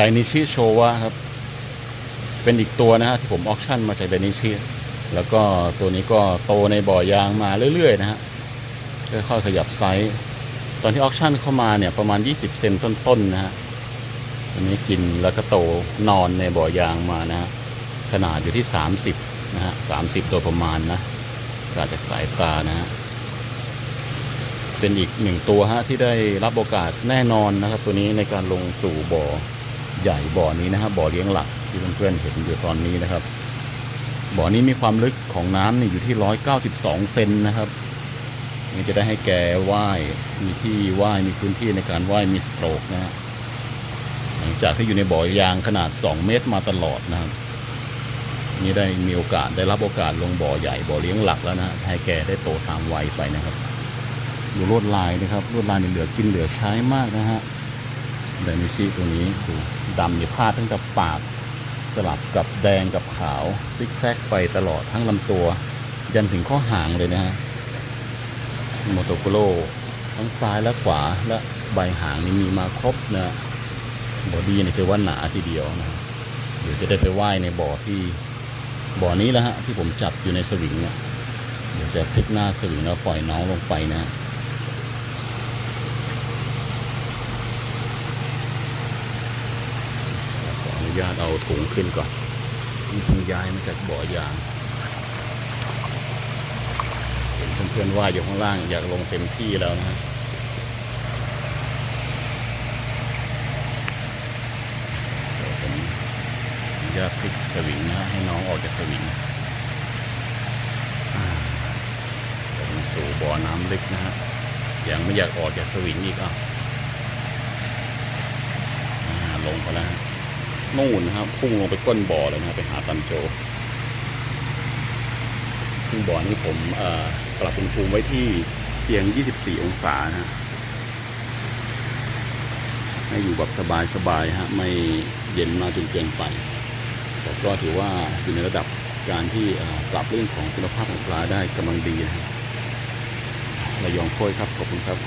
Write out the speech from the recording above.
ไดนิชิโชวะครับ เป็นอีกตัวนะฮะที่ผมออกชั่นมาจากไดนิชิแล้วก็ตัวนี้ก็โตในบ่อยางมาเรื่อย ๆ นะฮะค่อยๆขยับไซส์ ตอนที่ออกชั่นเข้ามาเนี่ยประมาณ 20 เซนต้น ๆ นะฮะตัวนี้กินแล้วก็โตนอนในบ่อยางมานะฮะขนาดอยู่ที่ 30 นะฮะ30 ตัวประมาณนะกาจากสายตานะฮะเป็นอีกหนึ่งตัวฮะที่ได้รับโอกาสแน่นอนนะครับ ตัวนี้ในการลงสู่บ่อ ใหญ่บ่อนี้นะครับบ่อเลี้ยงหลักที่เพื่อนๆเห็นอยู่ตอนนี้นะครับ บ่อนี้มีความลึกของน้ำนี่อยู่ที่192เซนนะครับนี่จะได้ให้แกว่ายมีที่ว่ายมีพื้นที่ในการว่ายมีสโตรกนะฮะหลังจากที่อยู่ในบ่อยางขนาด 2 เมตรมาตลอดนะครับ นี่ได้มีโอกาสได้รับโอกาสลงบ่อใหญ่บ่อเลี้ยงหลักแล้วนะฮะให้แกได้โตตามวัยไปนะครับ ดูลวดลายนะครับลวดลายเหลือกินเหลือใช้มากนะฮะ ไดมิชิตัวนี้ดูดำเนี่ยพาดตั้งแต่ปาก สลับกับแดงกับขาว ซิกแซกไปตลอดทั้งลำตัว ยันถึงข้อหางเลยนะฮะโมโตโกโรทั้งซ้ายและขวาและใบหางนี่มีมาครบนะบอดี้นี่คือว่าหนาทีเดียวนะเดี๋ยวจะได้ไปว่ายในบ่อที่บ่อนี้แหละฮะที่ผมจับอยู่ในสวิงเนี่ยเดี๋ยวจะพลิกหน้าสวิงแล้วปล่อยน้องลงไปนะ ขออนุ ญาตเอาถุงขึ้นก่อนนี่เพิ่งย้ายมาจากบ่อยางเห็นเพื่อนๆว่ายอยู่ข้างล่างอยากลงเต็มที่แล้วนะฮะเดี๋ยวผมอนุญาตพลิกสวิงนะให้น้องออกจากสวิงลงสู่บ่อน้ำลึกนะฮะยังไม่อยากออกจากสวิงอีกอะลงไปแล้วฮะ นู่นนะครับพุ่งลงไปก้นบ่อเลยนะครับไปหาตันโจ ซึ่งบ่อนี้ผมปรับอุณหภูมิไว้ที่เพียง 24 องศานะฮะให้อยู่แบบสบายๆฮะไม่เย็นมากจนเกินไปแต่ก็ถือว่าอยู่ในระดับการที่ปรับเรื่องของคุณภาพของปลาได้กำลังดีนะฮะระยองโค้ยครับขอบคุณครับ